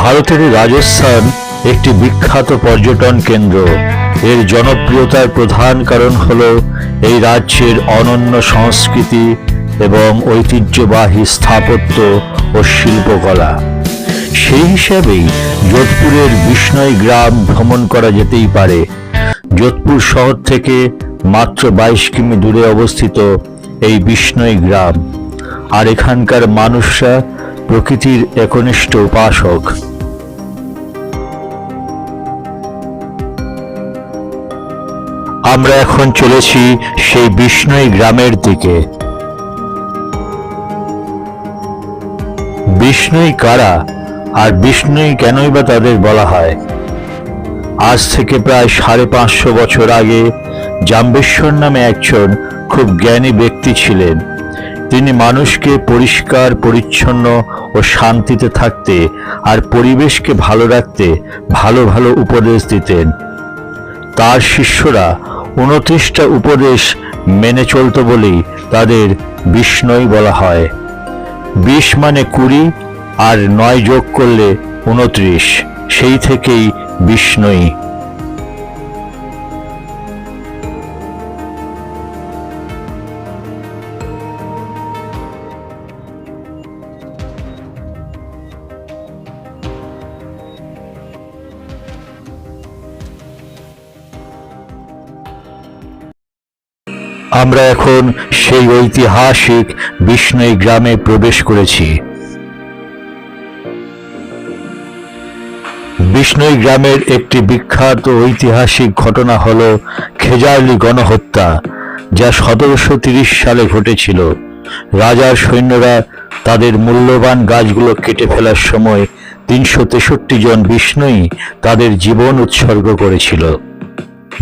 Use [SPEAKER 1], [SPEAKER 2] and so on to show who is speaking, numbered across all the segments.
[SPEAKER 1] ভারতের রাজস্থান একটি বিখ্যাত পর্যটন কেন্দ্র। এর জনপ্রিয়তার প্রধান কারণ হল এই রাজ্যের অনন্য সংস্কৃতি এবং ঐতিহ্যবাহী স্থাপত্য ও শিল্পকলা। সেই হিসাবেই যোধপুরের বিষ্ণয় গ্রাম ভ্রমণ করা যেতেই পারে। যোধপুর শহর থেকে মাত্র বাইশ কিমি দূরে অবস্থিত এই বিষ্ণয় গ্রাম। আর এখানকার মানুষরা প্রকৃতির একনিষ্ঠ উপাসক। আমরা এখন চলেছি সেই বিষ্ণয় গ্রামের দিকে। বিষ্ণুই কারা আর বিষ্ণুই কেনই বা তাদের বলা হয়? আজ থেকে প্রায় সাড়ে পাঁচশো বছর আগে জাম্বেশ্বর নামে একজন খুব জ্ঞানী ব্যক্তি ছিলেন। তিনি মানুষকে পরিষ্কার, পরিচ্ছন্ন ও শান্তিতে থাকতে আর পরিবেশকে ভালো রাখতে ভালো ভালো উপদেশ দিতেন। তার শিষ্যরা উনত্রিশটা উপদেশ মেনে চলত বলেই তাদের বিষ্ণই বলা হয়। বিশ মানে কুড়ি আর নয় যোগ করলে উনত্রিশ। সেই থেকেই বিষ্ণই। আমরা এখন সেই ঐতিহাসিক বিষ্ণই গ্রামে প্রবেশ করেছি। বিষ্ণই গ্রামের একটি বিখ্যাত ঐতিহাসিক ঘটনা হল খেজারলি গণহত্যা, যা সতেরোশো তিরিশ সালে ঘটেছিল। রাজার সৈন্যরা তাদের মূল্যবান গাছগুলো কেটে ফেলার সময় তিনশো তেষট্টি জন বিষ্ণুই তাদের জীবন উৎসর্গ করেছিল।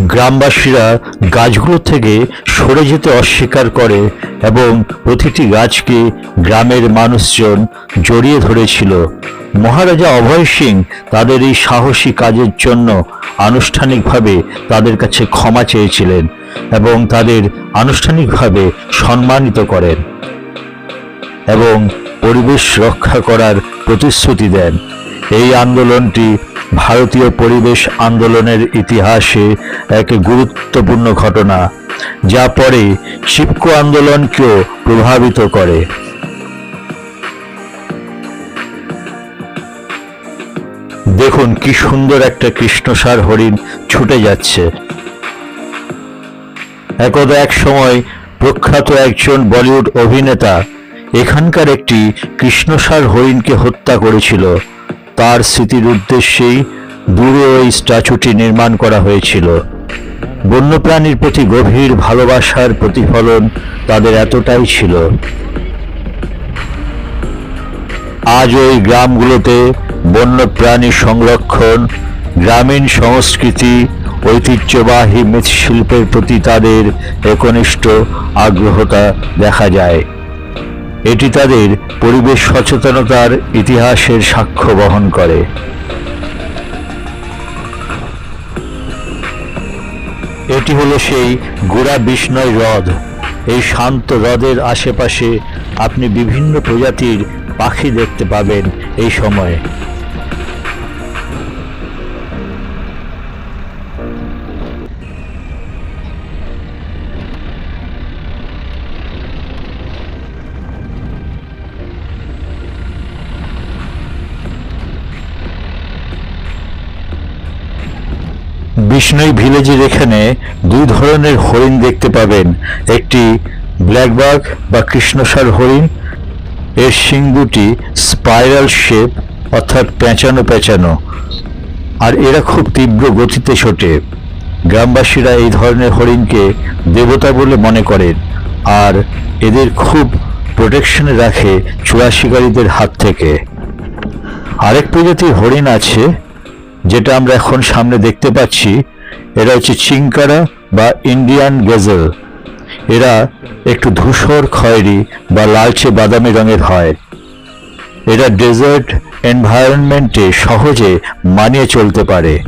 [SPEAKER 1] গ্রামবাসীরা গাছগুলো থেকে সরে যেতে অস্বীকার করে এবং প্রতিটি গাছকে গ্রামের মানুষজন জড়িয়ে ধরেছিল। মহারাজা অভয় সিং তাদের এই সাহসী কাজের জন্য আনুষ্ঠানিকভাবে তাদের কাছে ক্ষমা চেয়েছিলেন এবং তাদের আনুষ্ঠানিকভাবে সম্মানিত করেন এবং পরিবেশ রক্ষা করার প্রতিশ্রুতি দেন। এই আন্দোলনটি ভারতীয় পরিবেশ আন্দোলনের ইতিহাসে এক গুরুত্বপূর্ণ ঘটনা, যা পরে চিপকো আন্দোলনকেও প্রভাবিত করে। দেখুন কি সুন্দর একটা কৃষ্ণসার হরিণ ছুটে যাচ্ছে। একদা এক সময় প্রখ্যাত একজন বলিউড অভিনেতা এখানকার একটি কৃষ্ণসার হরিণকে হত্যা করেছিল। তার স্মৃতির উদ্দেশ্যেই দূরে ওই স্ট্যাচুটি নির্মাণ করা হয়েছিল। বন্যপ্রাণীর প্রতি গভীর ভালোবাসার প্রতিফলন তাদের এতটাই ছিল। আজ ওই গ্রামগুলোতে বন্যপ্রাণী সংরক্ষণ, গ্রামীণ সংস্কৃতি, ঐতিহ্যবাহী মৃৎশিল্পের প্রতি তাদের একনিষ্ঠ আগ্রহতা দেখা যায়। এটি তাদের পরিবেশ সচেতনতার ইতিহাসের সাক্ষ্য বহন করে। এটি হলো সেই গোড়া বিষ্ণয় হ্রদ। এই শান্ত হ্রদের আশেপাশে আপনি বিভিন্ন প্রজাতির পাখি দেখতে পাবেন এই সময়ে। বিষ্ণই ভিলেজের এখানে দুই ধরনের হরিণ দেখতে পাবেন। একটি ব্ল্যাকবাগ বা কৃষ্ণসার হরিণ, এর শিং দুটি স্পাইরাল শেপ, অর্থাৎ পেঁচানো পেঁচানো, আর এরা খুব তীব্র গতিতে ছোটে। গ্রামবাসীরা এই ধরনের হরিণকে দেবতা বলে মনে করেন, আর এদের খুব প্রোটেকশনে রাখে চূড়া শিকারীদের হাত থেকে। আরেক প্রজাতির হরিণ আছে, যেটা আমরা এখন সামনে দেখতে পাচ্ছি এরা হচ্ছে চিংকারা বা ইন্ডিয়ান গেজেল। এরা একটু ধূসর খয়েরি বা লালচে বাদামি রঙের হয়। এরা ডেজার্ট এনভায়রনমেন্টে সহজে মানিয়ে চলতে পারে।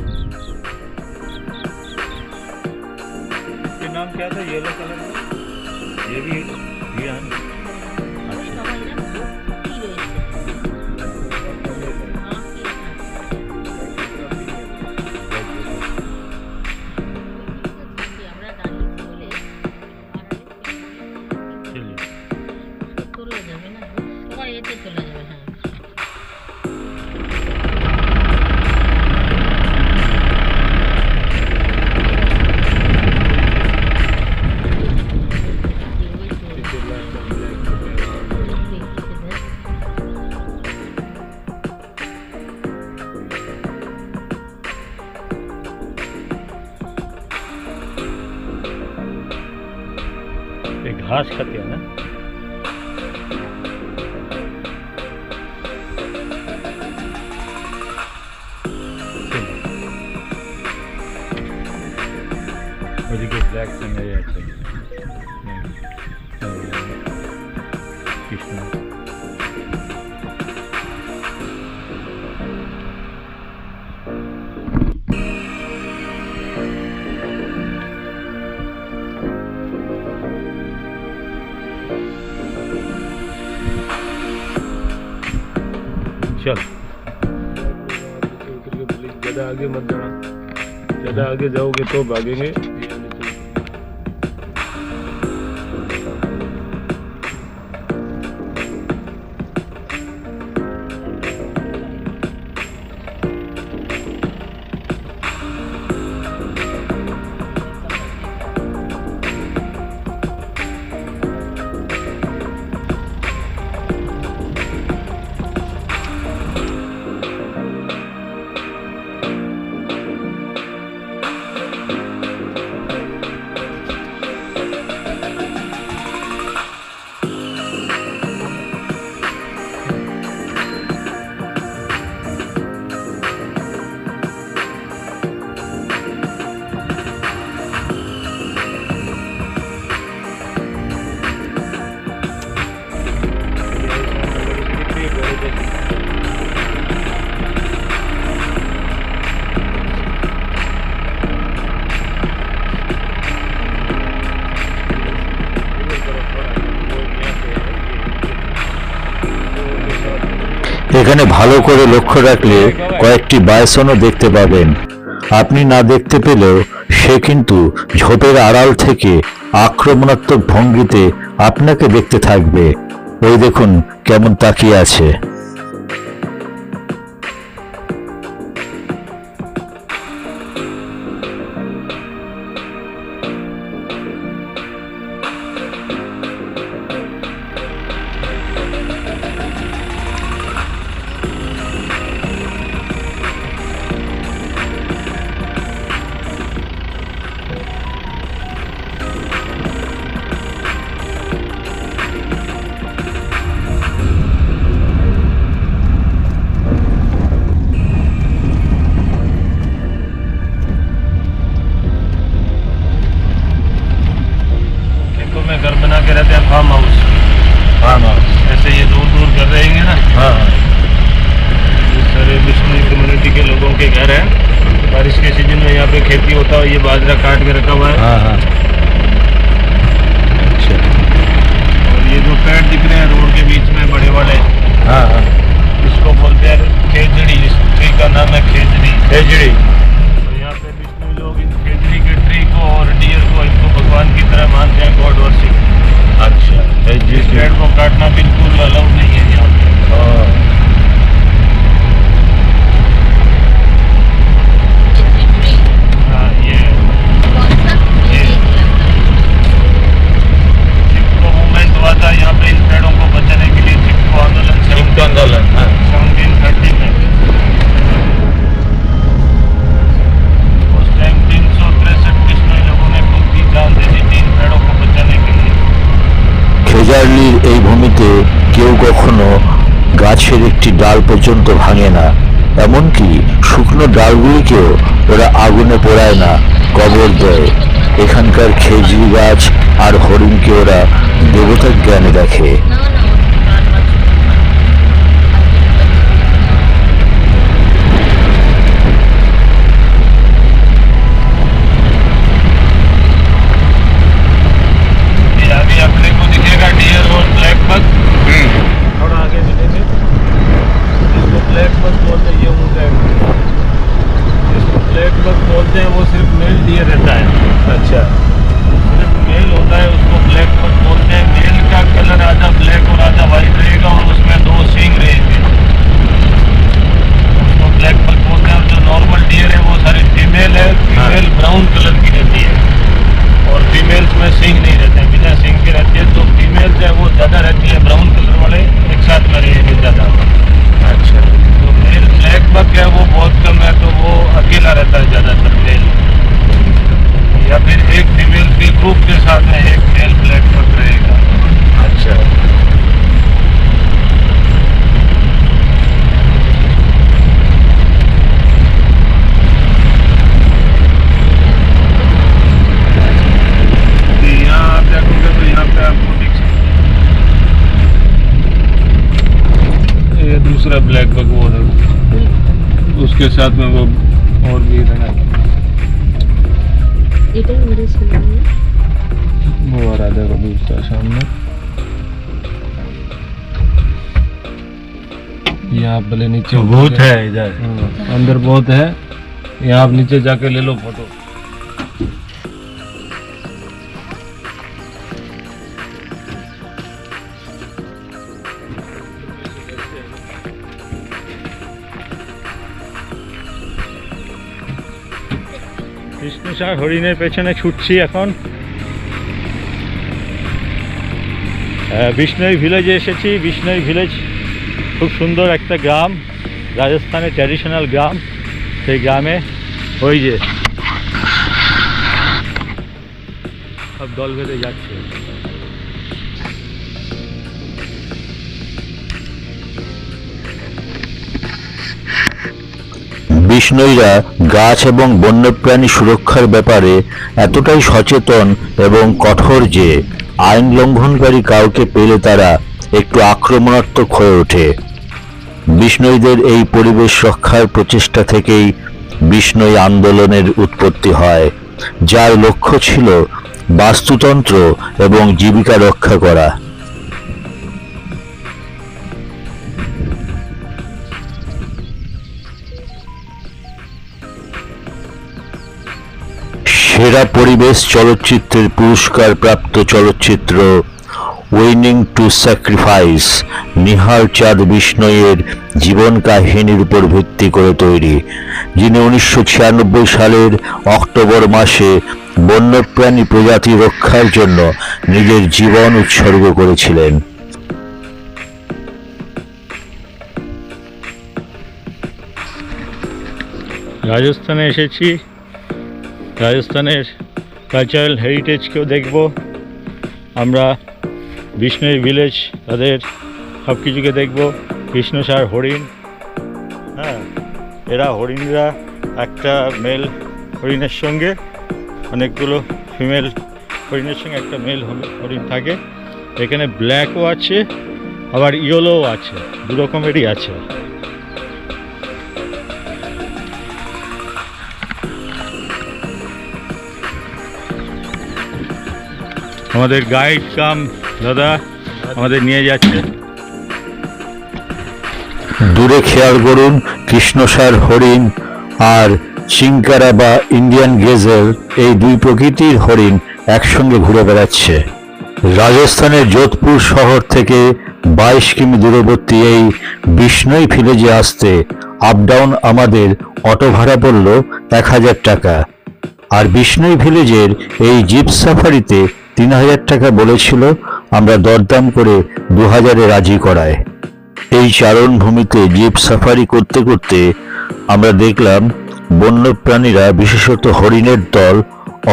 [SPEAKER 2] मुझे के ब्लैक से मेरे अच्छे कृष्णा चलो।
[SPEAKER 3] ज़्यादा आगे मत जाना। ज़्यादा आगे जाओगे तो भागेंगे।
[SPEAKER 1] এখানে ভালো করে লক্ষ্য রাখলে কয়েকটি বায়সনও দেখতে পাবেন। আপনি না দেখতে পেলেও সে কিন্তু ঝোপের আড়াল থেকে আক্রমণাত্মক ভঙ্গিতে আপনাকে দেখতে থাকবে। ওই দেখুন কেমন তাকিয়ে আছে।
[SPEAKER 3] फार्म हाउस
[SPEAKER 2] फार्म हाउस
[SPEAKER 3] ऐसे ये दूर दूर कर रहेंगे ना?
[SPEAKER 2] हाँ
[SPEAKER 3] ये सारे बिश्नोई कम्युनिटी के लोगों के घर हैं। बारिश के सीज़न में यहाँ पे खेती होता है ये बाजरा काट के रखा हुआ है।
[SPEAKER 2] हाँ हाँ। अच्छा।
[SPEAKER 3] और ये जो पेड़ दिख रहे हैं रोड के बीच में बड़े वाले
[SPEAKER 2] हाँ हाँ।
[SPEAKER 3] इसको बोलते हैं खेजड़ी इस ट्री का नाम है खेजड़ी।
[SPEAKER 2] खेजड़ी।
[SPEAKER 3] तो यहाँ पे लोग इन खेजड़ी के ट्री को और डियर को इनको भगवान की तरह मानते हैं गॉड वर्शिप
[SPEAKER 2] अच्छा जिस
[SPEAKER 3] पेड़ को काटना बिल्कुल अलाउड नहीं है यहाँ पे यहाँ पे
[SPEAKER 1] গাছের একটি ডাল পর্যন্ত ভাঙে না, এমনকি শুকনো ডালগুলিকেও ওরা আগুনে পোড়ায় না, কবর দেয়। এখানকার খেজুরি গাছ আর হরিণকে ওরা দেবতার জ্ঞানে দেখে।
[SPEAKER 3] बोलते हैं वो सिर्फ़ मेल डियर रहता है।
[SPEAKER 2] अच्छा।
[SPEAKER 3] सिर्फ़ मेल होता है उसको ब्लैक बग बोलते हैं। मेल का कलर आधा ब्लैक और आधा वाइट रहेगा और उसमें दो सींग रहेंगे। उसको ब्लैक बग बोलते हैं और जो नॉर्मल डियर है वो सारी फीमेल है फीमेल ब्राउन कलर की रहती है। और फीमेल्स में सिंग नहीं रहते हैं। बिना सिंग के रहती है तो फीमेल्स है वो ज़्यादा रहती है ब्राउन कलर वाले एक साथ में रहेंगे ज़्यादा।
[SPEAKER 2] अच्छा।
[SPEAKER 3] ब्लैक बक है, वो बहुत कम है तो वो अकेला रहता है ज़्यादातर मेल या फिर एक फीमेल के ग्रुप के साथ में एक मेल ब्लैक बक रहेगा। अच्छा यहाँ आप देखोगे तो यहाँ पे आपको देख सकते ये दूसरा ब्लैक बग वो है उसके साथ में वो और भी रहा वो सामने। यहाँ भले नीचे तो
[SPEAKER 2] बहुत है इधर।
[SPEAKER 3] हाँ, अंदर बहुत है। यहाँ आप नीचे जाके ले लो फ़ोटो।
[SPEAKER 2] কৃষ্ণসার হরিণের পেছনে ছুটছি এখন। বিষ্ণই ভিলেজে এসেছি। বিষ্ণই ভিলেজ খুব সুন্দর একটা গ্রাম, রাজস্থানের ট্র্যাডিশনাল গ্রাম। সেই গ্রামে ওই যে সব দল বেঁধে যাচ্ছে।
[SPEAKER 1] বিষ্ণইরা গাছ এবং বন্যপ্রাণী সুরক্ষার ব্যাপারে এতটাই সচেতন এবং কঠোর যে আইন লঙ্ঘনকারী কাউকে পেলে তারা একটু আক্রমণাত্মক হয়ে ওঠে। বিষ্ণইদের এই পরিবেশ রক্ষার প্রচেষ্টা থেকেই বিষ্ণই আন্দোলনের উৎপত্তি হয়, যার লক্ষ্য ছিল বাস্তুতন্ত্র এবং জীবিকা রক্ষা করা। সেরা পরিবেশ চলচ্চিত্রের পুরস্কার প্রাপ্ত চলচ্চিত্র উইনিং টু স্যাক্রিফাইস নিহার চাঁদ বিষ্ণইয়ের জীবন কাহিনীর উপর ভিত্তি করে তৈরি, যিনি উনিশশো ছিয়ানব্বই সালের অক্টোবর মাসে বন্যপ্রাণী প্রজাতি রক্ষার জন্য নিজের জীবন উৎসর্গ করেছিলেন।
[SPEAKER 2] রাজস্থানে এসেছি। রাজস্থানের কালচারাল হেরিটেজকেও দেখব। আমরা বিষ্ণুর ভিলেজ তাদের সব কিছুকে দেখব কৃষ্ণসার হরিণ। হ্যাঁ এরা হরিণরা একটা মেল হরিণের সঙ্গে অনেকগুলো ফিমেল হরিণের সঙ্গে একটা মেল হরিণ থাকে। এখানে ব্ল্যাকও আছে, আবার ইয়েলোও আছে দু রকমেরই আছে। আমাদের গাইড কাম, দাদা, আমাদের নিয়ে যাচ্ছে।
[SPEAKER 1] দূরে খেয়াল করুন, কৃষ্ণসার হরিণ আর চিঙ্কারা বা ইন্ডিয়ান গেজেল এই দুই প্রকৃতির হরিণ একসঙ্গে ঘুরে বেড়াচ্ছে। রাজস্থানের যোধপুর শহর থেকে বাইশ কিমি দূরবর্তী এই বিষ্ণই ভিলেজে আসতে আপ ডাউন আমাদের অটো ভাড়া পড়ল এক হাজার টাকা। আর বিষ্ণই ভিলেজের এই জিপ সাফারিতে তিন হাজার টাকা বলেছিল, আমরা দরদাম করে দু হাজারে রাজি করায়। এই চারণভূমিতে জিপ সাফারি করতে করতে আমরা দেখলাম, বন্যপ্রাণীরা বিশেষত হরিণের দল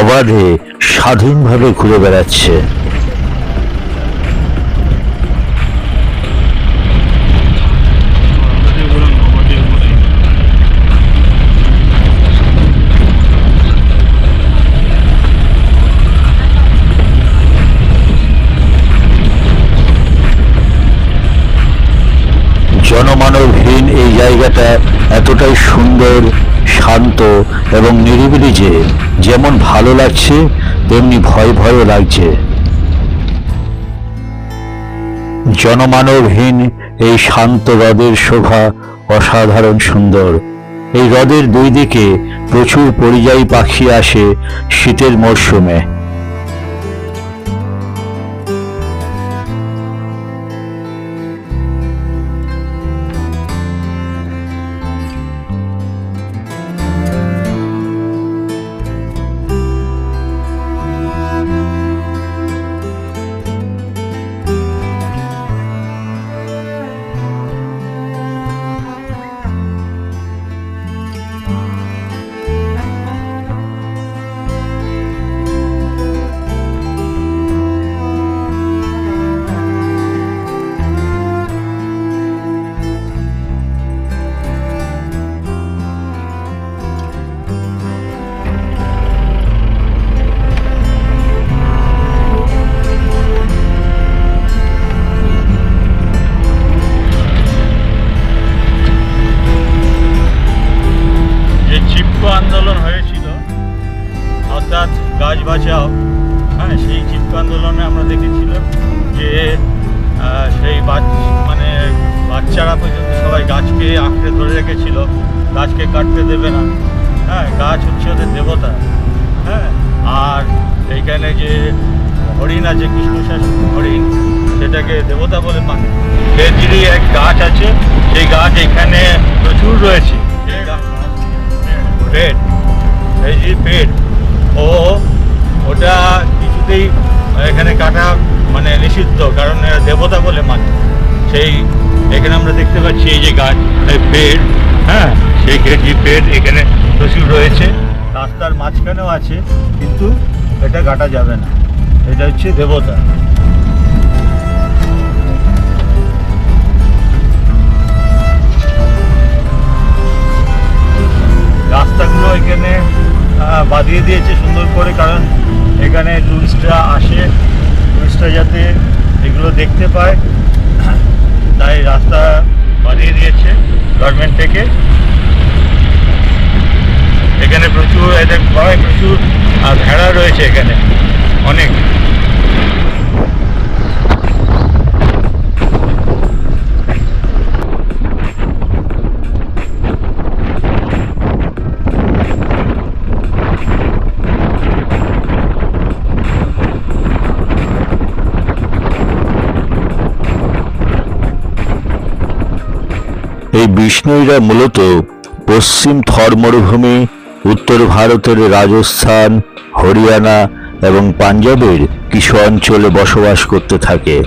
[SPEAKER 1] অবাধে স্বাধীনভাবে ঘুরে বেড়াচ্ছে। জনমানবহীন এই জায়গাটা এতটাই সুন্দর, শান্ত এবং নিরিবিলি যে যেমন ভালো লাগছে, তেমনি ভয় ভয়ও লাগছে। জনমানবহীন এই শান্ত হ্রদের শোভা অসাধারণ সুন্দর। এই হ্রদের দুই দিকে প্রচুর পরিযায়ী পাখি আসে শীতের মরশুমে।
[SPEAKER 2] আন্দোলন হয়েছিল, অর্থাৎ গাছ বাঁচাও হ্যাঁ সেই চিপকো আন্দোলনে আমরা দেখেছিলাম যে সেই মানে বাচ্চারা পর্যন্ত সবাই গাছকে আঁকড়ে ধরে রেখেছিল, গাছকে কাটতে দেবে না। হ্যাঁ গাছ হচ্ছে ওদের দেবতা। হ্যাঁ আর এইখানে যে হরিণ আছে কৃষ্ণশ্বাস হরিণ, সেটাকে দেবতা বলে মানে। খেজুরি এক গাছ আছে, সেই গাছ এখানে প্রচুর রয়েছে। পেট, এই যে পেট। ও, ওটা কিছুতেই এখানে কাটা মানে নিষিদ্ধ, কারণ এরা দেবতা বলে মানে। সেই, এখানে আমরা দেখতে পাচ্ছি এই যে গাছ, এই পেট হ্যাঁ? সেই কেজি পেট এখানে প্রচুর রয়েছে। রাস্তার মাঝখানেও আছে, কিন্তু এটা কাটা যাবে না। এটা হচ্ছে দেবতা। রাস্তাগুলো এখানে বাঁধিয়ে দিয়েছে সুন্দর করে, কারণ এখানে টুরিস্টরা আসে। টুরিস্টরা যাতে এগুলো দেখতে পায়। তাই রাস্তা বাঁধিয়ে দিয়েছে গভর্নমেন্ট থেকে। এখানে প্রচুর, এদের প্রচুর ভেড়া রয়েছে এখানে। অনেক।
[SPEAKER 1] এই বিষ্ণুইরা মূলত পশ্চিম থর মরুভূমি, উত্তর ভারতের রাজস্থান, হরিয়ানা এবং পাঞ্জাবের কিছু অঞ্চলে বসবাস করতে থাকে।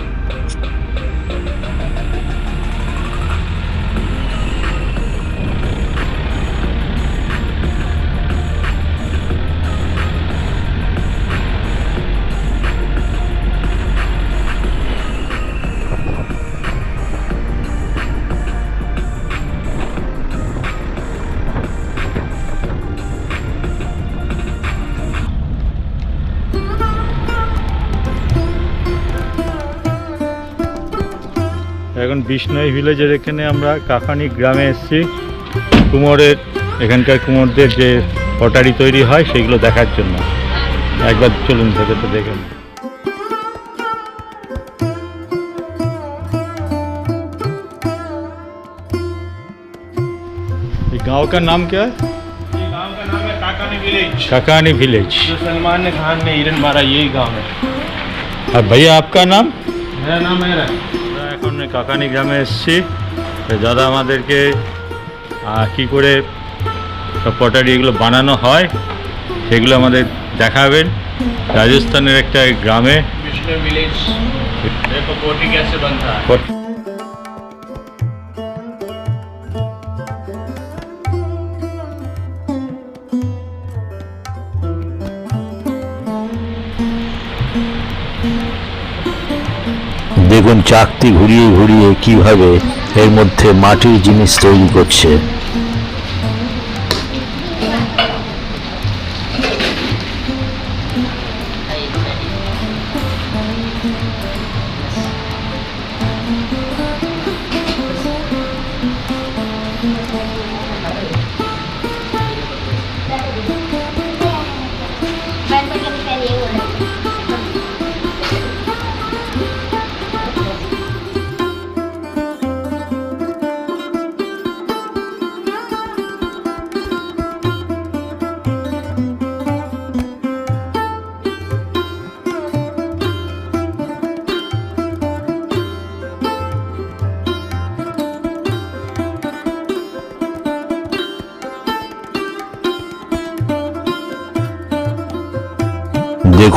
[SPEAKER 2] এখন বিষ্ণই ভিলেজের এখানে আমরা কাকানি গ্রামে এসেছি কুমোরের এখানকার কুমোরদের যে পটারি তৈরি হয় সেগুলো দেখার জন্য একবার চলুন ভেতরটা দেখেন ये गांव का नाम क्या है
[SPEAKER 3] ये गांव का नाम है काकानी विलेज
[SPEAKER 2] काकानी विलेज
[SPEAKER 3] जो सलमान खान ने हिरन मारा यही गांव है
[SPEAKER 2] আর ভাইয়া आपका नाम
[SPEAKER 3] मेरा नाम है
[SPEAKER 2] আমরা এখন কাকানি গ্রামে এসছি। দাদা আমাদেরকে কি করে সব পটারি এগুলো বানানো হয় সেগুলো আমাদের দেখাবেন। রাজস্থানের একটা গ্রামে।
[SPEAKER 3] কৃষ্ণ
[SPEAKER 2] ভিলেজ
[SPEAKER 1] দেখুন চাকতি ঘুরিয়ে ঘুরিয়ে কীভাবে এর মধ্যে মাটির জিনিস তৈরি করছে?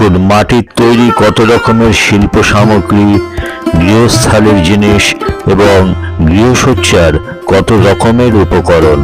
[SPEAKER 1] দেখুন মাটির তৈরি কত রকমের শিল্প সামগ্রী গৃহস্থালির জিনিস এবং গৃহসজ্জার কত রকমের উপকরণ।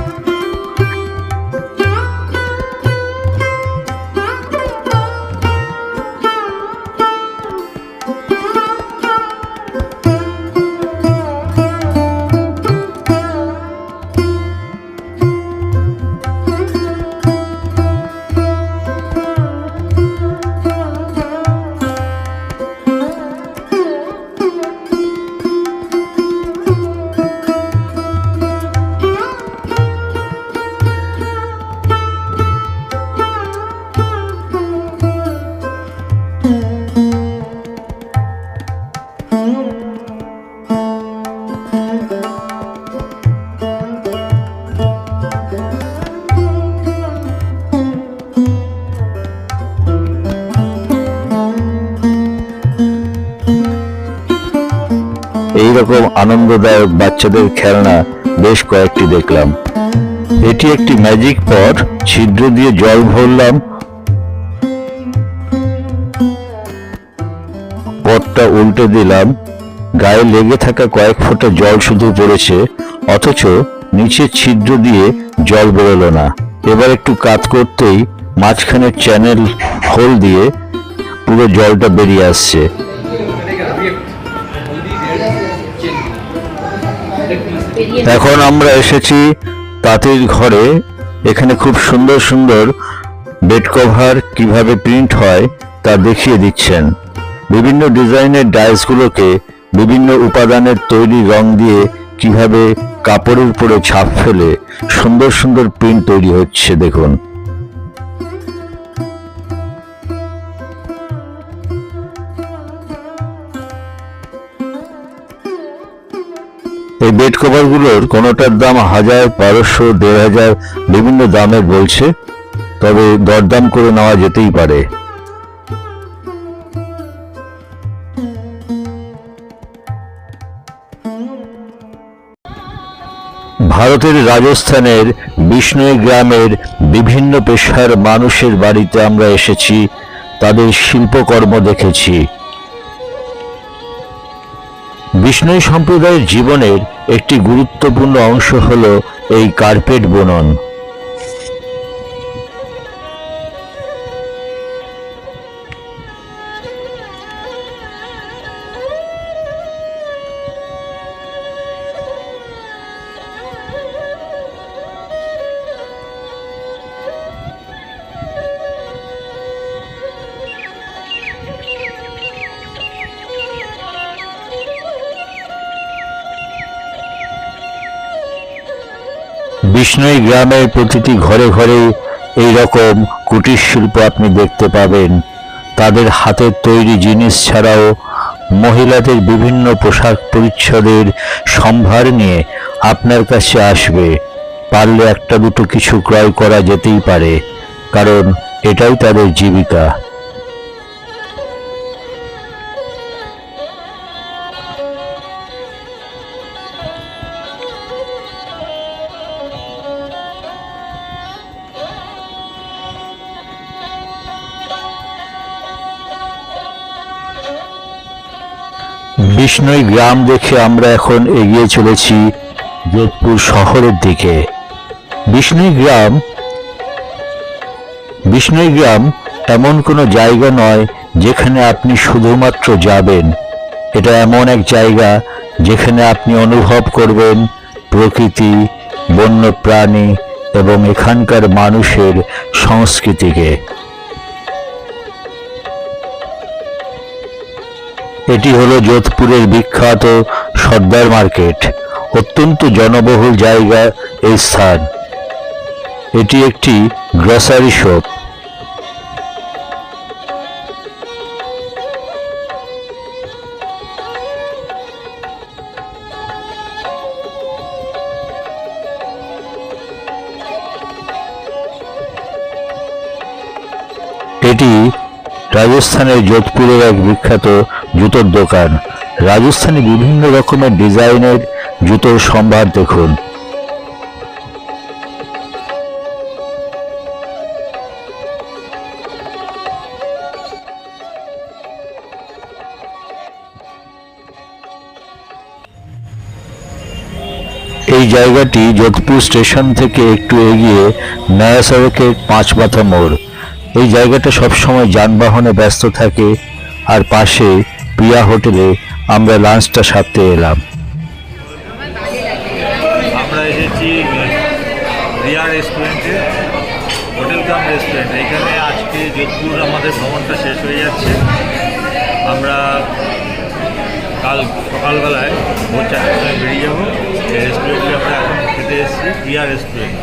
[SPEAKER 1] রকম আনন্দদায়ক বাচ্চাদের খেলনা বেশ কয়েকটি দেখলাম। এটি একটি ম্যাজিক পট, ছিদ্র দিয়ে জল ভরলাম। পটটা উল্টে দিলাম। গায়ে লেগে থাকা কয়েক ফোঁটা জল শুধু পড়েছে, অথচ নিচে ছিদ্র দিয়ে জল বেরোলো না। এবার একটু কাত করতেই মাঝখানের চ্যানেল হোল দিয়ে পুরো জলটা বেরিয়ে আসছে। এখন আমরা এসেছি তাঁতির ঘরে। এখানে খুব সুন্দর সুন্দর বেড কভার কীভাবে প্রিন্ট হয় তা দেখিয়ে দিচ্ছেন। বিভিন্ন ডিজাইনের ডাইসগুলোকে বিভিন্ন উপাদানের তৈরি রং দিয়ে কীভাবে কাপড়ের উপরে ছাপ ফেলে সুন্দর সুন্দর প্রিন্ট তৈরি হচ্ছে, দেখুন। এই বেড কভারগুলোর কোনোটার দাম হাজার, বারোশো, দেড় হাজার বিভিন্ন দামে বলছে, তবে দরদাম করে নেওয়া যেতেই পারে। ভারতের রাজস্থানের বিষ্ণুই গ্রামের বিভিন্ন পেশার মানুষের বাড়িতে আমরা এসেছি, তাদের শিল্পকর্ম দেখেছি। বিষ্ণুই সম্প্রদায়ের জীবনের একটি গুরুত্বপূর্ণ অংশ হল এই কার্পেট বুনন। বিষ্ণুই গ্রামের প্রতিটি ঘরে ঘরে এই রকম কুটির শিল্প আপনি দেখতে পাবেন। তাদের হাতের তৈরি জিনিস ছাড়াও মহিলাদের বিভিন্ন পোশাক পরিচ্ছদের সম্ভার নিয়ে আপনার কাছে আসবে। পারলে একটা দুটো কিছু ক্রয় করা যেতেই পারে, কারণ এটাই তাদের জীবিকা। বিষ্ণুই গ্রাম দেখে আমরা এখন এগিয়ে চলেছি যোধপুর শহরের দিকে। বিষ্ণুই গ্রাম বিষ্ণুই গ্রাম এমন কোনো জায়গা নয় যেখানে আপনি শুধুমাত্র যাবেন। এটা এমন এক জায়গা যেখানে আপনি অনুভব করবেন প্রকৃতি বন্য প্রাণী এবং এখানকার মানুষের সংস্কৃতিকে। এটি হলো যোধপুরের বিখ্যাত সর্দার মার্কেট, অত্যন্ত জনবহুল জায়গা এই স্থান। এটি একটি গ্রসারি শপ। এটি রাজস্থানের যোধপুরের এক বিখ্যাত জুতোর দোকান। রাজস্থানে বিভিন্ন রকমের ডিজাইনের জুতোর সম্ভার দেখুন। এই জায়গাটি যোধপুর স্টেশন থেকে একটু এগিয়ে নয়া সড়কের পাঁচ মাথা মোড়। এই জায়গাটা সবসময় যানবাহনে ব্যস্ত থাকে, আর পাশে প্রিয়া হোটেলে আমরা লাঞ্চটা সারতে এলাম।
[SPEAKER 3] আমরা এসেছি রিয়া রেস্টুরেন্টে হোটেল কাম রেস্টুরেন্ট এখানে আজকে যোধপুর আমাদের ভ্রমণটা শেষ হয়ে যাচ্ছে। আমরা কাল সকালবেলায় ভোর চারটার সময় বেরিয়ে যাব। এই রেস্টুরেন্টে আমরা এখন খেতে এসেছি রিয়া রেস্টুরেন্ট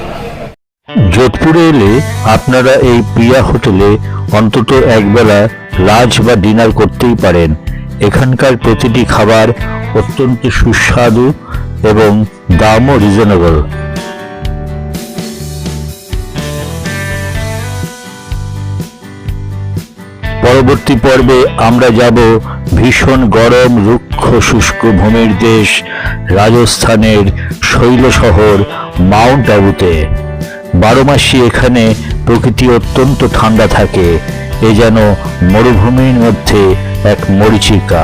[SPEAKER 1] যোধপুরে এলে আপনারা এই প্রিয়া হোটেলে অন্তত একবেলা লাঞ্চ বা ডিনার করতেই পারেন। এখানকার প্রতিটি খাবার অত্যন্ত সুস্বাদু এবং দামও রিজনেবল পরবর্তী পর্বে আমরা যাব ভীষণ গরম, রুক্ষ, শুষ্ক ভূমির দেশ, রাজস্থানের শৈল শহর, মাউন্ট আবুতে। বারো মাসই এখানে প্রকৃতি অত্যন্ত ঠান্ডা থাকে। এ যেন মরুভূমির মধ্যে এক মরিচিকা।